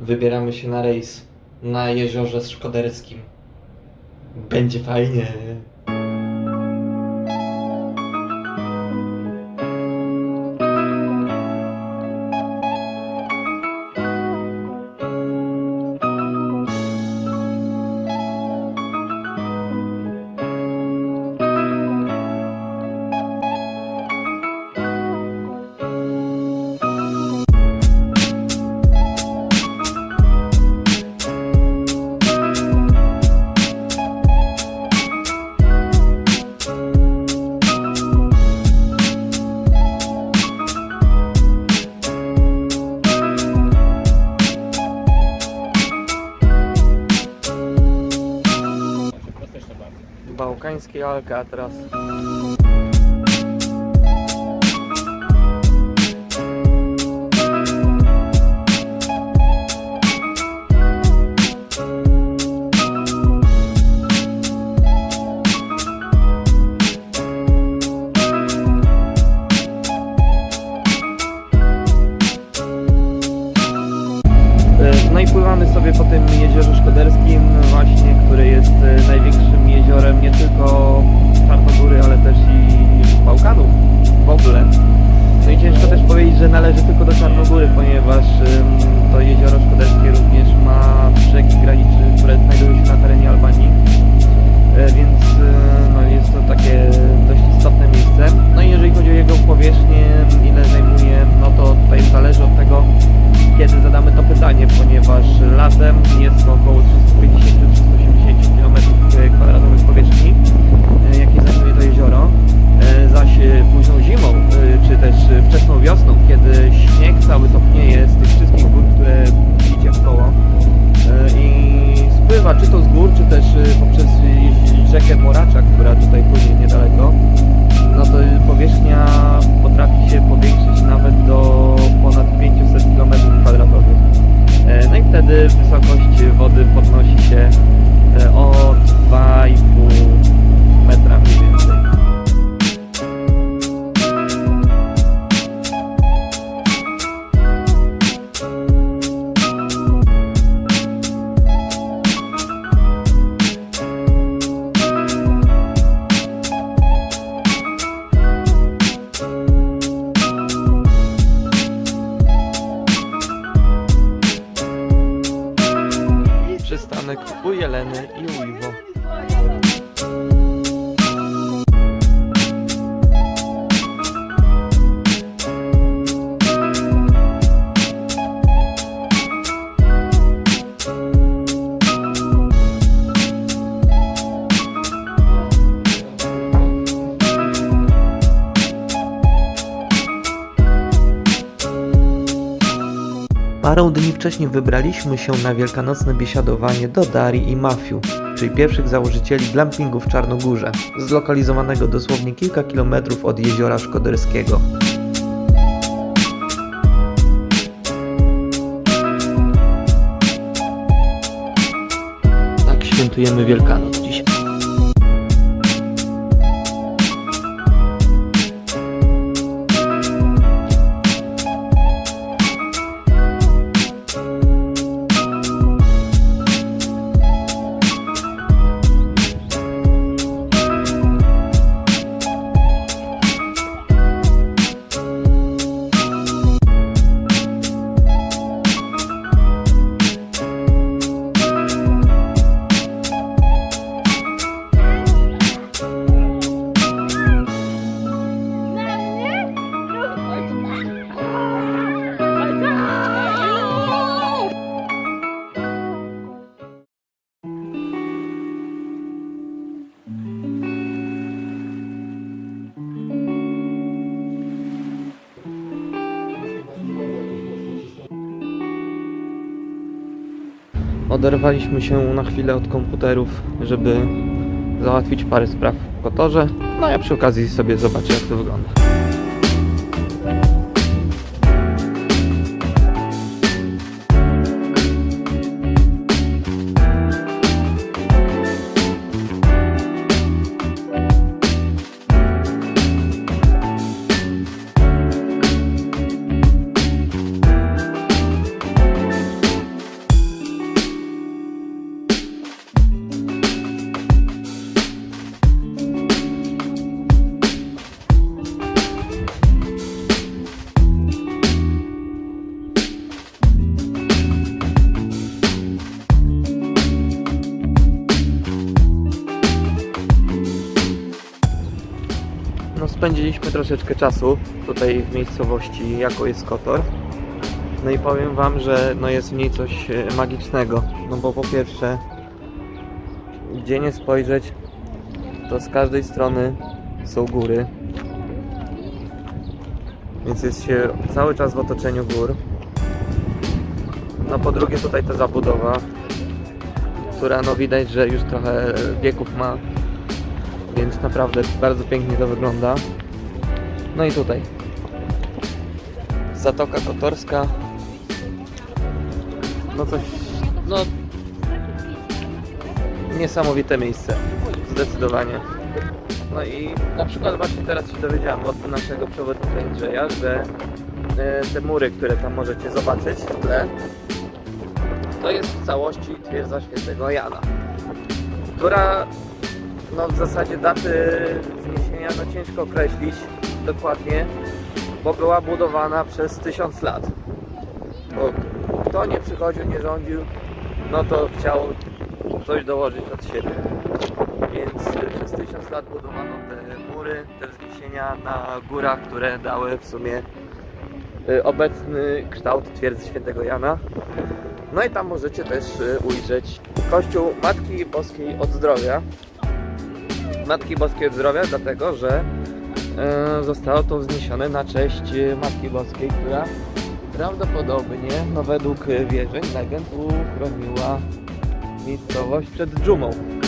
wybieramy się na rejs na jeziorze Szkoderskim. Będzie fajnie. Bałkański Alcatraz. E, No i pływamy sobie po tym jeziorze Szkoderskim właśnie, które jest e, największym jeziorem nie tylko Czarnogóry, ale też i Bałkanów w ogóle. No i ciężko też powiedzieć, że należy tylko do Czarnogóry, ponieważ ym, to jezioro Szkoderskie również ma brzegi graniczy, które znajdują się na terenie Albanii. E, Więc e, no, jest to takie dość istotne miejsce. No i jeżeli chodzi o jego powierzchnię, ile zajmuje, no to tutaj zależy od tego, kiedy zadamy to pytanie, ponieważ latem jest to około 350-380 gór, czy też e, poprzez e, rzekę Moracza, która tutaj płynie niedaleko, no to powierzchnia potrafi się powiększyć nawet do ponad 500 km kwadratowych. E, No i wtedy wysokość wody podnosi Przystanek u Jeleny i u Iwo. Parę dni wcześniej wybraliśmy się na wielkanocne biesiadowanie do Darii i Mafiu, czyli pierwszych założycieli glampingu w Czarnogórze, zlokalizowanego dosłownie kilka kilometrów od jeziora Szkoderskiego. Tak świętujemy Wielkanoc dzisiaj. Oderwaliśmy się na chwilę od komputerów, żeby załatwić parę spraw w Kotorze. No ja przy okazji sobie zobaczę jak to wygląda. Spędziliśmy troszeczkę czasu tutaj w miejscowości, jaką jest Kotor. No i powiem wam, że no jest w niej coś e, magicznego. No bo po pierwsze, gdzie nie spojrzeć, to z każdej strony są góry. Więc jest się cały czas w otoczeniu gór. No po drugie tutaj ta zabudowa, która no widać, że już trochę wieków ma. Więc naprawdę bardzo pięknie to wygląda. No i tutaj. Zatoka Kotorska. No coś, no niesamowite miejsce. Zdecydowanie. No i na przykład właśnie teraz się dowiedziałem od naszego przewodnika Andrzeja, że e, te mury, które tam możecie zobaczyć w tle, to jest w całości twierdza świętego Jana, która no w zasadzie daty wzniesienia no ciężko określić dokładnie, bo była budowana przez tysiąc lat. Bo kto nie przychodził, nie rządził, no to chciał coś dołożyć od siebie. Więc y, przez tysiąc lat budowano te mury, te wzniesienia na górach, które dały w sumie y, obecny kształt twierdzy świętego Jana. No i tam możecie też y, ujrzeć kościół Matki Boskiej od Zdrowia. Matki Boskiej Zdrowia, dlatego że y, zostało to wzniesione na cześć y, Matki Boskiej, która prawdopodobnie, no według y, wierzeń, legend uchroniła miejscowość przed dżumą.